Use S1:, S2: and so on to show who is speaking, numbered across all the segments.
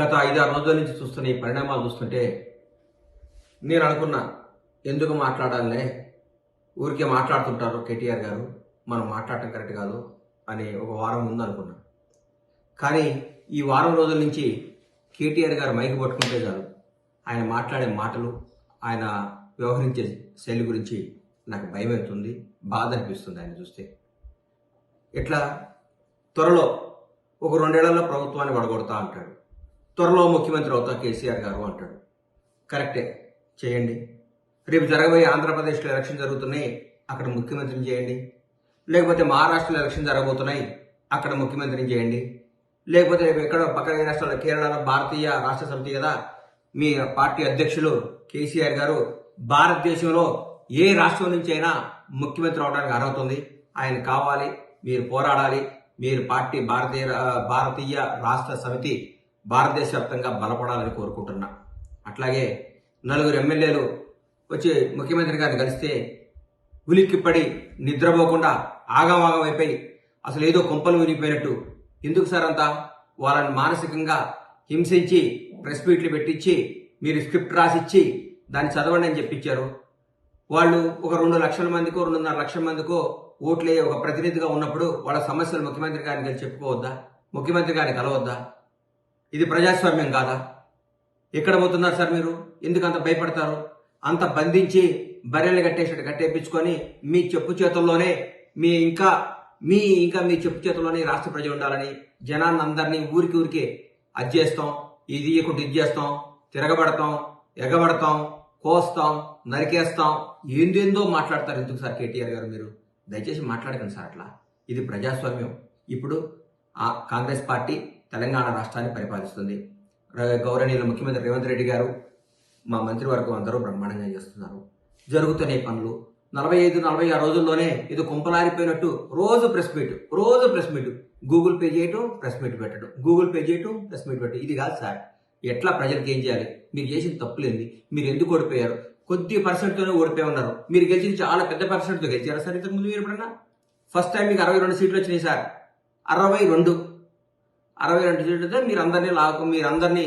S1: గత ఐదారు రోజుల నుంచి చూస్తున్న ఈ పరిణామాలు చూస్తుంటే నేను అనుకున్నా ఎందుకు మాట్లాడాలనే? ఊరికే మాట్లాడుతుంటారు కేటీఆర్ గారు మనం మాట్లాడటం కరెక్ట్ కాదు అని ఒక వారం ముందు అనుకున్నా. కానీ ఈ వారం రోజుల నుంచి కేటీఆర్ గారు మైకి పట్టుకుంటే చాలు. ఆయన మాట్లాడే మాటలు ఆయన వ్యవహరించే శైలి గురించి నాకు భయం అవుతుంది బాధ అనిపిస్తుంది ఆయన చూస్తే. ఇట్లా త్వరలో ఒక రెండేళ్ళలో ప్రభుత్వాన్ని వడగొడతా అంటాడు. త్వరలో ముఖ్యమంత్రి అవుతా కేసీఆర్ గారు అంటాడు. కరెక్టే. చేయండి. రేపు జరగబోయే ఆంధ్రప్రదేశ్లో ఎలక్షన్ జరుగుతున్నాయి అక్కడ ముఖ్యమంత్రిని చేయండి. లేకపోతే మహారాష్ట్రలో ఎలక్షన్ జరగబోతున్నాయి అక్కడ ముఖ్యమంత్రిని చేయండి. లేకపోతే రేపు ఎక్కడో పక్కన రాష్ట్రాల్లో కేరళలో భారతీయ రాష్ట్ర సమితి కదా మీ పార్టీ అధ్యక్షులు కేసీఆర్ గారు భారతదేశంలో ఏ రాష్ట్రం నుంచి అయినా ముఖ్యమంత్రి అవడానికి అర్హత ఉంది ఆయన కావాలి మీరు పోరాడాలి. మీరు పార్టీ భారతీయ భారతీయ రాష్ట్ర సమితి భారతదేశ వ్యాప్తంగా బలపడాలని కోరుకుంటున్నా. అట్లాగే నలుగురు ఎమ్మెల్యేలు వచ్చి ముఖ్యమంత్రి గారిని కలిస్తే ఉలిక్కిపడి నిద్రపోకుండా ఆగమాగం అయిపోయి అసలు ఏదో కొంపలు వినిపోయినట్టు ఎందుకు సార్ అంతా? వాళ్ళని మానసికంగా హింసించి ప్రెస్ మీట్లు పెట్టించి మీరు స్క్రిప్ట్ రాసిచ్చి దాన్ని చదవండి అని చెప్పించారు వాళ్ళు ఒక రెండు లక్షల మందికో రెండున్నర లక్షల మందికో ఓట్లే ఒక ప్రతినిధిగా ఉన్నప్పుడు వాళ్ళ సమస్యలు ముఖ్యమంత్రి గారిని చెప్పుకోవద్దా? ముఖ్యమంత్రి గారిని కలవద్దా? ఇది ప్రజాస్వామ్యం కాదా? ఎక్కడ పోతున్నారు సార్ మీరు? ఎందుకు అంత భయపడతారు? అంత బంధించి బర్రెలు కట్టేసినట్టు కట్టేపించుకొని మీ చెప్పు చేతుల్లోనే మీ ఇంకా మీ ఇంకా మీ చెప్పు చేతుల్లోనే రాష్ట్ర ప్రజలు ఉండాలని జనాన్ని అందరినీ ఊరికి ఊరికే అది చేస్తాం ఇది ఇది చేస్తాం తిరగబడతాం ఎగబడతాం కోస్తాం నరికేస్తాం. ఏందేందో మాట్లాడతారు ఎందుకు సార్ కేటీఆర్ గారు మీరు? దయచేసి మాట్లాడకండి సార్ అట్లా. ఇది ప్రజాస్వామ్యం. ఇప్పుడు ఆ కాంగ్రెస్ పార్టీ తెలంగాణ రాష్ట్రాన్ని పరిపాలిస్తుంది. గౌరవనీయుల ముఖ్యమంత్రి రేవంత్ రెడ్డి గారు మా మంత్రివర్గం అందరూ బ్రహ్మాండంగా చేస్తున్నారు. జరుగుతున్నాయి పనులు నలభై ఐదు నలభై ఆరు రోజుల్లోనే ఇది కుంపలారిపోయినట్టు రోజు ప్రెస్ మీట్ రోజు ప్రెస్ మీట్. గూగుల్ పే చేయటం ప్రెస్ మీట్ పెట్టడం. గూగుల్ పే చేయటం ప్రెస్ మీట్ పెట్టడం. ఇది కాదు సార్ ఎట్లా ప్రజలకు ఏం చేయాలి? మీరు చేసిన తప్పులేంది? మీరు ఎందుకు ఓడిపోయారు? కొద్ది పర్సెంట్తోనే ఓడిపోయి ఉన్నారు. మీరు గెలిచిన చాలా పెద్ద పర్సెంట్తో గెలిచారా సార్ ఇంతకుముందు మీరు ఎప్పుడన్నా? ఫస్ట్ టైం మీకు అరవై రెండు సీట్లు వచ్చినాయి సార్. అరవై రెండు. అరవై రెండు సీట్లతో మీరు అందరినీ లాకు మీరు అందరినీ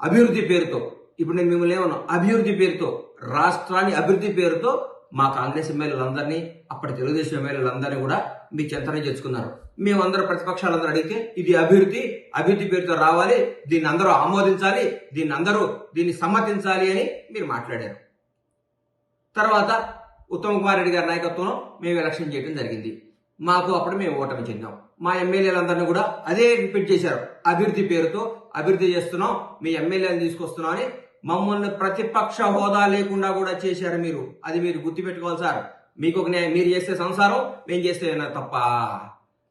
S1: అభివృద్ధి పేరుతో ఇప్పుడు నేను మిమ్మల్ని ఏమన్నా అభివృద్ధి పేరుతో రాష్ట్రాన్ని అభివృద్ధి పేరుతో మా కాంగ్రెస్ ఎమ్మెల్యేలందరినీ అప్పటి తెలుగుదేశం ఎమ్మెల్యేలందరినీ కూడా మీ చెంతనే చేసుకున్నారు మేమందరూ ప్రతిపక్షాలందరూ అడిగితే ఇది అభివృద్ధి అభివృద్ధి పేరుతో రావాలి దీన్ని అందరూ ఆమోదించాలి దీన్ని అందరూ దీన్ని సమ్మతించాలి అని మీరు మాట్లాడారు. తర్వాత ఉత్తమ్ కుమార్ రెడ్డి గారి నాయకత్వంలో మేము ఎలక్షన్ చేయడం జరిగింది. మాకు అప్పుడు మేము ఓటమి చెందాం. మా ఎమ్మెల్యేలందరినీ కూడా అదే రిపీట్ చేశారు. అభివృద్ధి పేరుతో అభివృద్ధి చేస్తున్నాం మీ ఎమ్మెల్యేలను తీసుకొస్తున్నాం అని మమ్మల్ని ప్రతిపక్ష హోదా లేకుండా కూడా చేశారు మీరు. అది మీరు గుర్తుపెట్టుకోవాలి సార్. మీకు ఒక న్యాయం మీరు చేస్తే సంసారం మేము చేస్తే తప్ప.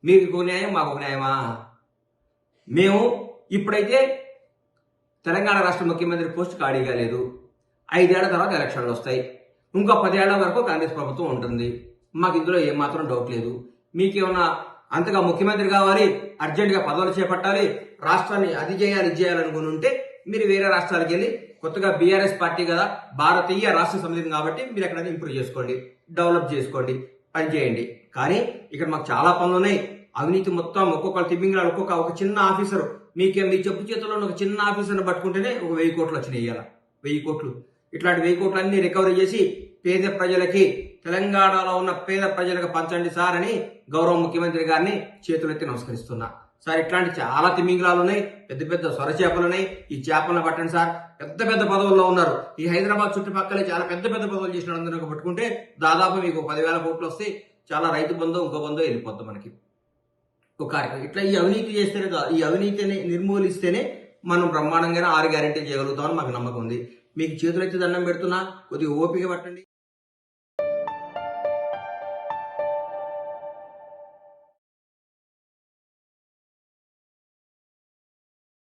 S1: మీకు ఒక న్యాయం మాకు ఒక న్యాయమా? మేము ఇప్పుడైతే తెలంగాణ రాష్ట్ర ముఖ్యమంత్రి పోస్ట్ ఖాళీగా లేదు. ఐదేళ్ళ తర్వాత ఎలక్షన్లు వస్తాయి. ఇంకో పదేళ్ళ వరకు కాంగ్రెస్ ప్రభుత్వం ఉంటుంది. మాకు ఇందులో ఏమాత్రం డౌట్ లేదు. మీకేమన్నా అంతగా ముఖ్యమంత్రి కావాలి అర్జెంటుగా పదవులు చేపట్టాలి రాష్ట్రాన్ని అది చేయాలి ఇది చేయాలనుకుని ఉంటే మీరు వేరే రాష్ట్రాలకు వెళ్ళి కొత్తగా బీఆర్ఎస్ పార్టీ కదా భారతీయ రాష్ట్ర సమితి కాబట్టి మీరు ఎక్కడైనా ఇంప్రూవ్ చేసుకోండి డెవలప్ చేసుకోండి పని చేయండి. కానీ ఇక్కడ మాకు చాలా పనులు ఉన్నాయి. అవినీతి మొత్తం ఒక్కొక్క తిమ్మింగ్లాడు ఒక్కొక్క ఒక చిన్న ఆఫీసర్. మీకే మీ చెప్పు చేతిలో ఉన్న ఒక చిన్న ఆఫీసర్ని పట్టుకుంటేనే ఒక వెయ్యి కోట్లు వచ్చినాయి ఇవాళ వెయ్యి కోట్లు. ఇట్లాంటి వెయ్యి కోట్లు అన్ని రికవరీ చేసి పేద ప్రజలకి తెలంగాణలో ఉన్న పేద ప్రజలకు పంచండి సార్ అని గౌరవ ముఖ్యమంత్రి గారిని చేతులెత్తి నమస్కరిస్తున్నా. సార్ ఇట్లాంటి చాలా తిమింగలాలు ఉన్నాయి పెద్ద పెద్ద సొర చేపలు ఉన్నాయి. ఈ చేపలను పట్టండి సార్. పెద్ద పెద్ద పదవుల్లో ఉన్నారు. ఈ హైదరాబాద్ చుట్టుపక్కల చాలా పెద్ద పెద్ద పదవులు చేసిన అందరూ పట్టుకుంటే దాదాపు మీకు పదివేల కోట్లు వస్తే చాలా రైతు బంధు ఇంకో బంధు వెళ్ళిపోద్ది మనకి. ఒక కార్యక్రమం. ఇట్లా ఈ అవినీతి చేస్తేనే కాదు ఈ అవినీతిని నిర్మూలిస్తేనే మనం బ్రహ్మాండంగానే ఆరు గ్యారెంటీ చేయగలుగుతామని మాకు నమ్మకం ఉంది. మీకు చేతులెత్తి దండం పెడుతున్నా కొద్దిగా ఓపిక పట్టండి.